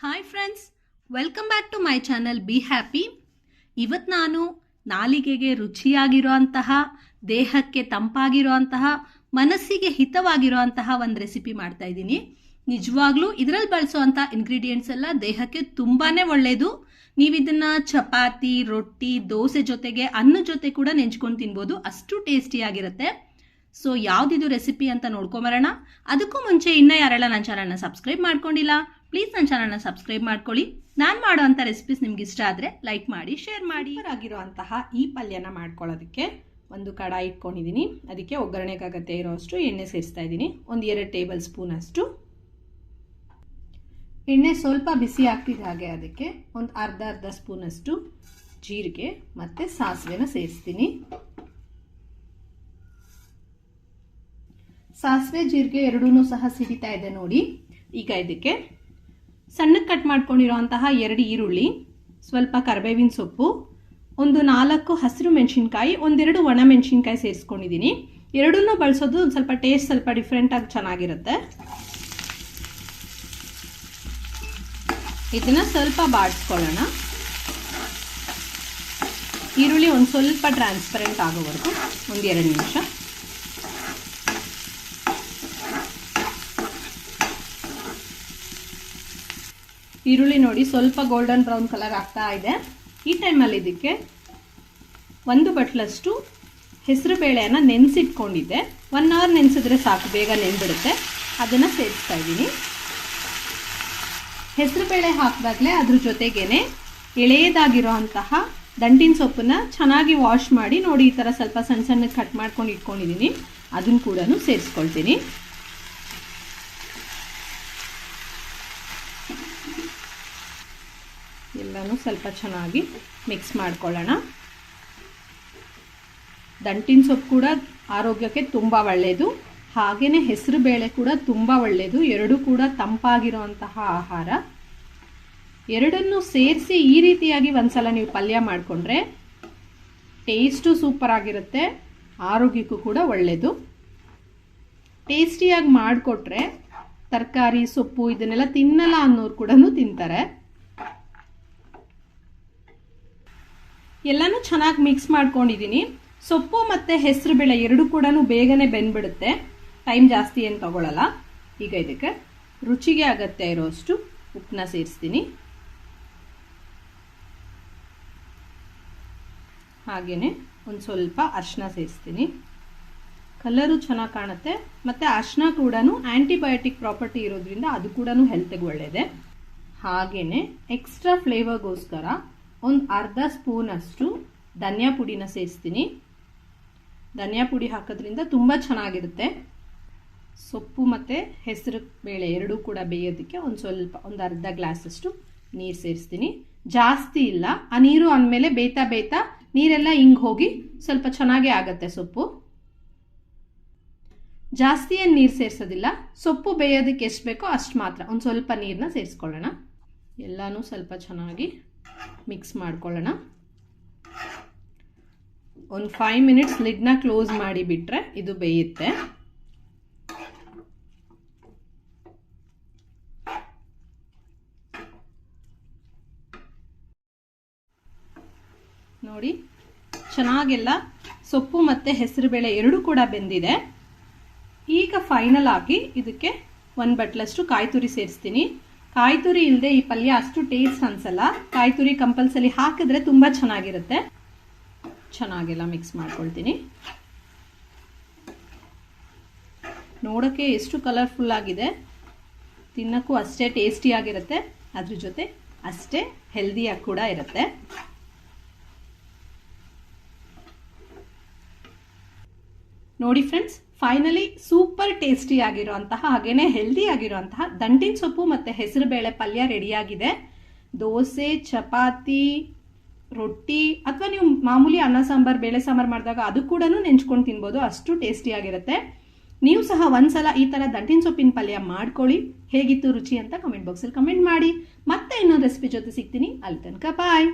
Hi friends welcome back to my channel be happy ಇವತ್ತು ನಾನು ನಾಲಿಗೆಗೆ ರುಚಿಯಾಗಿರೋ ಅಂತಹ ದೇಹಕ್ಕೆ ತಂಪಾಗಿರೋ ಅಂತಹ ಮನಸ್ಸಿಗೆ ಹಿತವಾಗಿರುವಂತಹ ಒಂದು ರೆಸಿಪಿ ಮಾಡ್ತಾ ಇದ್ದೀನಿ. ನಿಜವಾಗ್ಲೂ ಇದರಲ್ಲಿ ಬಳಸೋವಂಥ ಇಂಗ್ರೀಡಿಯೆಂಟ್ಸ್ ಎಲ್ಲ ದೇಹಕ್ಕೆ ತುಂಬಾ ಒಳ್ಳೆಯದು ನೀವು ಇದನ್ನ ಚಪಾತಿ, ರೊಟ್ಟಿ, ದೋಸೆ ಜೊತೆಗೆ ಅನ್ನ ಜೊತೆ ಕೂಡ ನೆಂಚ್ಕೊಂಡು ತಿನ್ಬೋದು. ಅಷ್ಟು ಟೇಸ್ಟಿಯಾಗಿರುತ್ತೆ ಸೊ ಯಾವುದಿದು ರೆಸಿಪಿ ಅಂತ ನೋಡ್ಕೊಂಬರೋಣ ಅದಕ್ಕೂ ಮುಂಚೆ ಇನ್ನೂ ಯಾರೆಲ್ಲ ನನ್ನ ಚಾನಲ್ನ ಸಬ್ಸ್ಕ್ರೈಬ್ ಮಾಡ್ಕೊಂಡಿಲ್ಲ ಪ್ಲೀಸ್ ನನ್ನ ಚಾನಲ್ನ ಸಬ್ಸ್ಕ್ರೈಬ್ ಮಾಡ್ಕೊಳ್ಳಿ. ನಾನು ಮಾಡೋವಂಥ ರೆಸಿಪೀಸ್ ನಿಮ್ಗೆ ಇಷ್ಟ ಆದರೆ ಲೈಕ್ ಮಾಡಿ ಶೇರ್ ಮಾಡಿ. ಆಗಿರುವಂತಹ ಈ ಪಲ್ಯನ ಮಾಡ್ಕೊಳ್ಳೋದಕ್ಕೆ ಒಂದು ಕಡಾಯಿ ಇಟ್ಕೊಂಡಿದ್ದೀನಿ. ಅದಕ್ಕೆ ಒಗ್ಗರಣೆಗಾಗತ್ತೆ ಇರೋಷ್ಟು ಎಣ್ಣೆ ಸೇರಿಸ್ತಾ ಇದ್ದೀನಿ. ಒಂದು ಎರಡು ಟೇಬಲ್ ಸ್ಪೂನ್ ಅಷ್ಟು. ಎಣ್ಣೆ ಸ್ವಲ್ಪ ಬಿಸಿ ಆಗ್ತಿದ್ದ ಹಾಗೆ ಅದಕ್ಕೆ ಒಂದು ಅರ್ಧ ಅರ್ಧ ಸ್ಪೂನಷ್ಟು ಜೀರಿಗೆ ಮತ್ತು ಸಾಸಿವೆನ ಸೇರಿಸ್ತೀನಿ. ಸಾಸಿವೆ, ಜೀರಿಗೆ ಎರಡೂ ಸಹ ಸಿಡಿತಾ ಇದೆ ನೋಡಿ. ಈಗ ಇದಕ್ಕೆ ಸಣ್ಣಕ್ಕೆ ಕಟ್ ಮಾಡ್ಕೊಂಡಿರೋಂತಹ ಎರಡು ಈರುಳ್ಳಿ, ಸ್ವಲ್ಪ ಕರಿಬೇವಿನ ಸೊಪ್ಪು, ಒಂದು ನಾಲ್ಕು ಹಸಿರು ಮೆಣಸಿನ್ಕಾಯಿ, ಒಂದೆರಡು ಒಣ ಮೆಣಸಿನ್ಕಾಯಿ ಸೇರಿಸ್ಕೊಂಡಿದ್ದೀನಿ ಎರಡನ್ನೂ ಬಳಸೋದು ಒಂದು ಸ್ವಲ್ಪ ಟೇಸ್ಟ್ ಸ್ವಲ್ಪ ಡಿಫ್ರೆಂಟಾಗಿ ಚೆನ್ನಾಗಿರುತ್ತೆ. ಇದನ್ನು ಸ್ವಲ್ಪ ಬಾಡಿಸ್ಕೊಳ್ಳೋಣ ಈರುಳ್ಳಿ ಒಂದು ಸ್ವಲ್ಪ ಟ್ರಾನ್ಸ್ಪರೆಂಟ್ ಆಗೋವರೆಗೂ, ಒಂದು ಎರಡು ನಿಮಿಷ. ಈರುಳ್ಳಿ ನೋಡಿ ಸ್ವಲ್ಪ ಗೋಲ್ಡನ್ ಬ್ರೌನ್ ಕಲರ್ ಆಗ್ತಾ ಇದೆ. ಈ ಟೈಮಲ್ಲಿ ಇದಕ್ಕೆ ಒಂದು ಬಟ್ಲಷ್ಟು ಹೆಸರು ಬೇಳೆಯನ್ನು ನೆನೆಸಿಟ್ಕೊಂಡಿದ್ದೆ. ಒನ್ ಅವರ್ ನೆನೆಸಿದ್ರೆ ಸಾಕು, ಬೇಗ ನೆನೆಬಿಡುತ್ತೆ. ಅದನ್ನು ಸೇರಿಸ್ತಾ ಇದ್ದೀನಿ. ಹೆಸರು ಬೇಳೆ ಹಾಕಿದಾಗಲೇ ಅದ್ರ ಜೊತೆಗೇನೆ ಎಳೆಯದಾಗಿರೋ ಅಂತಹ ದಂಟಿನ ಸೊಪ್ಪನ್ನ ಚೆನ್ನಾಗಿ ವಾಶ್ ಮಾಡಿ ನೋಡಿ ಈ ಥರ ಸ್ವಲ್ಪ ಸಣ್ಣ ಸಣ್ಣ ಕಟ್ ಮಾಡ್ಕೊಂಡು ಇಟ್ಕೊಂಡಿದ್ದೀನಿ. ಅದನ್ನು ಕೂಡ ಸೇರಿಸ್ಕೊಳ್ತೀನಿ. ಎಲ್ಲನೂ ಸ್ವಲ್ಪ ಚೆನ್ನಾಗಿ ಮಿಕ್ಸ್ ಮಾಡ್ಕೊಳ್ಳೋಣ. ದಂಟಿನ ಸೊಪ್ಪು ಕೂಡ ಆರೋಗ್ಯಕ್ಕೆ ತುಂಬ ಒಳ್ಳೆಯದು ಹಾಗೆಯೇ ಹೆಸರು ಬೇಳೆ ಕೂಡ ತುಂಬ ಒಳ್ಳೆಯದು ಎರಡೂ ಕೂಡ ತಂಪಾಗಿರುವಂತಹ ಆಹಾರ. ಎರಡನ್ನು ಸೇರಿಸಿ ಈ ರೀತಿಯಾಗಿ ಒಂದ್ಸಲ ನೀವು ಪಲ್ಯ ಮಾಡಿಕೊಂಡ್ರೆ ಟೇಸ್ಟು ಸೂಪರ್ ಆಗಿರುತ್ತೆ. ಆರೋಗ್ಯಕ್ಕೂ ಕೂಡ ಒಳ್ಳೆಯದು ಟೇಸ್ಟಿಯಾಗಿ ಮಾಡಿಕೊಟ್ರೆ ತರಕಾರಿ ಸೊಪ್ಪು ಇದನ್ನೆಲ್ಲ ತಿನ್ನಲ್ಲ ಅನ್ನೋರು ಕೂಡ ತಿಂತಾರೆ. ಎಲ್ಲನೂ ಚೆನ್ನಾಗಿ ಮಿಕ್ಸ್ ಮಾಡ್ಕೊಂಡಿದ್ದೀನಿ ಸೊಪ್ಪು ಮತ್ತು ಹೆಸರು ಬೇಳೆ ಎರಡು ಕೂಡ ಬೇಗನೆ ಬೆಂದ್ಬಿಡುತ್ತೆ. ಟೈಮ್ ಜಾಸ್ತಿ ಏನು ತಗೊಳ್ಳಲ್ಲ ಈಗ ಇದಕ್ಕೆ ರುಚಿಗೆ ಅಗತ್ಯ ಇರೋಷ್ಟು ಉಪ್ಪನ್ನ ಸೇರಿಸ್ತೀನಿ. ಹಾಗೆಯೇ ಒಂದು ಸ್ವಲ್ಪ ಅರ್ಶಿನ ಸೇರಿಸ್ತೀನಿ. ಕಲರು ಚೆನ್ನಾಗಿ ಕಾಣುತ್ತೆ. ಮತ್ತು ಅರ್ಶಿನ ಕೂಡ ಆ್ಯಂಟಿಬಯೋಟಿಕ್ ಪ್ರಾಪರ್ಟಿ ಇರೋದ್ರಿಂದ ಅದು ಕೂಡ ಹೆಲ್ತಿಗೆ ಒಳ್ಳೆಯದೆ ಹಾಗೆಯೇ ಎಕ್ಸ್ಟ್ರಾ ಫ್ಲೇವರ್ಗೋಸ್ಕರ ಒಂದು ಅರ್ಧ ಸ್ಪೂನಷ್ಟು ಧನಿಯಾ ಪುಡಿನ ಸೇರಿಸ್ತೀನಿ ಧನಿಯಾ ಪುಡಿ ಹಾಕೋದ್ರಿಂದ ತುಂಬ ಚೆನ್ನಾಗಿರುತ್ತೆ. ಸೊಪ್ಪು ಮತ್ತು ಹೆಸರು ಬೇಳೆ ಎರಡೂ ಕೂಡ ಬೇಯೋದಕ್ಕೆ ಒಂದು ಸ್ವಲ್ಪ, ಒಂದು ಅರ್ಧ ಗ್ಲಾಸಷ್ಟು ನೀರು ಸೇರಿಸ್ತೀನಿ. ಜಾಸ್ತಿ ಇಲ್ಲ. ಆ ನೀರು ಅಂದಮೇಲೆ ಬೇಯ್ತಾ ಬೇಯ್ತಾ ನೀರೆಲ್ಲ ಹಿಂಗೆ ಹೋಗಿ ಸ್ವಲ್ಪ ಚೆನ್ನಾಗೇ ಆಗುತ್ತೆ ಸೊಪ್ಪು. ಜಾಸ್ತಿ ಏನು ನೀರು ಸೇರಿಸೋದಿಲ್ಲ. ಸೊಪ್ಪು ಬೇಯೋದಕ್ಕೆ ಎಷ್ಟು ಬೇಕೋ ಅಷ್ಟು ಮಾತ್ರ. ಒಂದು ಸ್ವಲ್ಪ ನೀರನ್ನ ಸೇರಿಸ್ಕೊಳ್ಳೋಣ. ಎಲ್ಲನೂ ಸ್ವಲ್ಪ ಚೆನ್ನಾಗಿ ಮಿಕ್ಸ್ ಮಾಡ್ಕೊಳ್ಳೋಣ. ಒಂದು ಫೈವ್ ಮಿನಿಟ್ಸ್ ಲಿಡ್ನ ಕ್ಲೋಸ್ ಮಾಡಿ ಬಿಟ್ಟರೆ ಇದು ಬೇಯುತ್ತೆ. ನೋಡಿ, ಚೆನ್ನಾಗೆಲ್ಲ ಸೊಪ್ಪು ಮತ್ತು ಹೆಸರುಬೇಳೆ ಎರಡೂ ಕೂಡ ಬೆಂದಿದೆ. ಈಗ ಫೈನಲ್ ಆಗಿ ಇದಕ್ಕೆ ಒಂದು ಬಟ್ಲಷ್ಟು ಕಾಯಿ ತುರಿ ಸೇರಿಸ್ತೀನಿ. ಕಾಯಿ ತುರಿ ಇಲ್ಲದೆ ಈ ಪಲ್ಯ ಅಷ್ಟು ಟೇಸ್ಟ್ ಅನ್ಸಲ್ಲ. ಕಾಯಿ ತುರಿ ಕಂಪಲ್ಸರಿ ಹಾಕಿದ್ರೆ ತುಂಬಾ ಚೆನ್ನಾಗಿರುತ್ತೆ. ಚೆನ್ನಾಗೆಲ್ಲ ಮಿಕ್ಸ್ ಮಾಡ್ಕೊಳ್ತೀನಿ. ನೋಡೋಕ್ಕೆ ಎಷ್ಟು ಕಲರ್ಫುಲ್ ಆಗಿದೆ. ತಿನ್ನೋಕ್ಕೂ ಅಷ್ಟೇ ಟೇಸ್ಟಿಯಾಗಿರುತ್ತೆ ಅದ್ರ ಜೊತೆ ಅಷ್ಟೇ ಹೆಲ್ದಿಯಾಗಿ ಕೂಡ ಇರುತ್ತೆ. ನೋಡಿ ಫ್ರೆಂಡ್ಸ್ ಫೈನಲಿ ಸೂಪರ್ ಟೇಸ್ಟಿ ಆಗಿರುವಂತಹ ಹಾಗೇನೆ ಹೆಲ್ದಿ ಆಗಿರುವಂತಹ ದಂಟಿನ ಸೊಪ್ಪು ಮತ್ತು ಹೆಸರು ಬೇಳೆ ಪಲ್ಯ ರೆಡಿಯಾಗಿದೆ ದೋಸೆ, ಚಪಾತಿ, ರೊಟ್ಟಿ ಅಥವಾ ನೀವು ಮಾಮೂಲಿ ಅನ್ನ, ಸಾಂಬಾರು, ಬೇಳೆ, ಸಾಂಬಾರು ಮಾಡಿದಾಗ ಅದು ಕೂಡ ನೆಂಚ್ಕೊಂಡು ತಿನ್ಬೋದು. ಅಷ್ಟು ಟೇಸ್ಟಿಯಾಗಿರುತ್ತೆ ನೀವು ಸಹ ಒಂದ್ಸಲ ಈ ಥರ ದಂಟಿನ ಸೊಪ್ಪಿನ ಪಲ್ಯ ಮಾಡ್ಕೊಳ್ಳಿ. ಹೇಗಿತ್ತು ರುಚಿ ಅಂತ ಕಮೆಂಟ್ ಬಾಕ್ಸಲ್ಲಿ ಕಮೆಂಟ್ ಮಾಡಿ. ಮತ್ತೆ ಇನ್ನೊಂದು ರೆಸಿಪಿ ಜೊತೆ ಸಿಗ್ತೀನಿ. ಅಲ್ಲಿ ತನಕ ಬಾಯ್